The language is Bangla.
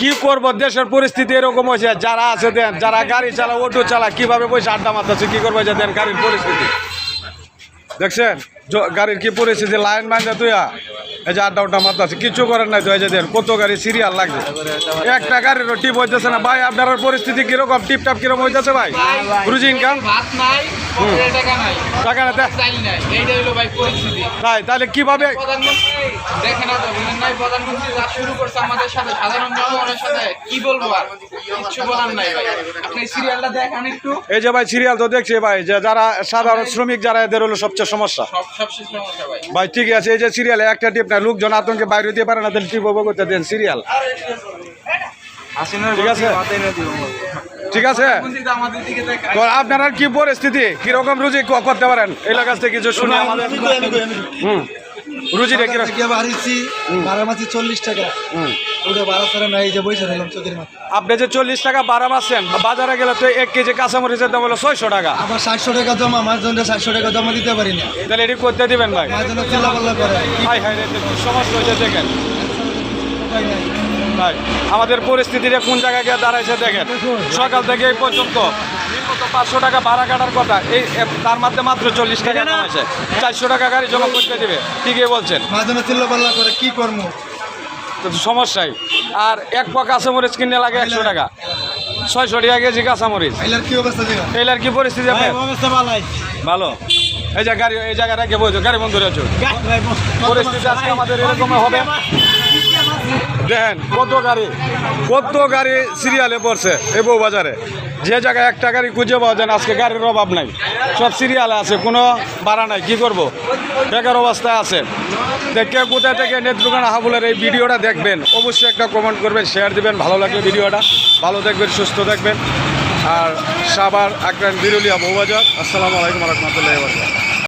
কি করব? দেশের পরিস্থিতি এরকম হয়েছে। যারা আছে দেন, যারা গাড়ি চালা অটো চালা, কীভাবে পয়সা আড্ডা মারতেছে, কি করব? যে দেন, গাড়ির পরিস্থিতি। দেখছেন? গাড়ির কি পরিস্থিতি? লাইন মাইন্দা তুইয়া। এই যে আড্ডা উড্ডা মারতেছে কিছু করেন নাই তো এই যে দেন কত গাড়ি সিরিয়াল লাগছে। একটা গাড়িরও টিপ হইতেছে না। ভাই আপনার পরিস্থিতি কীরকম? টিপ টাপ কীরকম হইতেছে ভাই? রুজি ইনকাম টাকা না তাই তাহলে কীভাবে এই যে ভাই সিরিয়াল তো দেখছি ভাই যে যারা সাধারণ শ্রমিক যারা এদের হলো সবচেয়ে সমস্যা। ভাই। ঠিক আছে এই যে সিরিয়ালে একটা টিপ লোকজন আতঙ্কে বাইরে দিয়ে পারে না তাহলে টিপ ওপর করতে দেন সিরিয়াল ঠিক আছে? ঠিক আছে? আপনারা কি পরিস্থিতি? কীরকম রুজি করতে পারেন? এলাকা থেকে কিছু শুনে আমাদের হুম। বাড়িছি মাসি চল্লিশ টাকা। ওটা বারো নাই যে বসে নিলাম চোখের মাথা আপনি যে চল্লিশ টাকা বাজারে গেলে তো এক কেজি কাঁচামরিচের দাম হলো ছয়শো টাকা। আবার সাতশো টাকা জমা মার জন্য সাতশো টাকা জমা দিতে পারি না। তাহলে এটি করতে দিবেন ভাই। জন্য করে হাই হাই রে, সমস্যা হয়েছে দেখেন। ভাই আমাদের পরিস্থিতিটা কোন জায়গায় গিয়ে দাঁড়াইছে দেখেন। সকাল থেকে এই পর্যন্ত পাঁচশো টাকা ভাড়া কাটার কথা। এই তার মধ্যে মাত্র চল্লিশ টাকা কমেছে চারশো টাকা গাড়ি জমা করতে দিবে। ঠিকই বলছেন। চিল্লাপাল্লা করে কি করব তো সমস্যাই। আর এক পা কাঁচামরিচ কিনলে লাগে একশো টাকা। ছয়শো টাকা কেজি কাঁচামরিচ। আইলার কি অবস্থা এইলার কি পরিস্থিতি ভালো? এই যে গাড়ি এই জায়গায় রেখে বলছো গাড়ি বন্ধ রয়েছে। পরিস্থিতি আজকে আমাদের এরকম হবে। দেখেন কত গাড়ি কত গাড়ি সিরিয়ালে পড়ছে এই বউ বাজারে যে জায়গায় একটা গাড়ি খুঁজে পাওয়া যায় আজকে গাড়ির অভাব নাই। সব সিরিয়ালে আছে, কোনো ভাড়া নাই, কী করব? বেকার অবস্থায় আছে। দেখে কোথায় থেকে নেত্রকোনা হাবুলের এই ভিডিওটা দেখবেন, অবশ্যই একটা কমেন্ট করবেন শেয়ার দিবেন, ভালো লাগবে ভিডিওটা। ভালো দেখবেন, সুস্থ দেখবেন। আর সাবার আকরান বিরুলিয়া বৌবাজার আসসালামু আলাইকুম রহমতুল্লাহ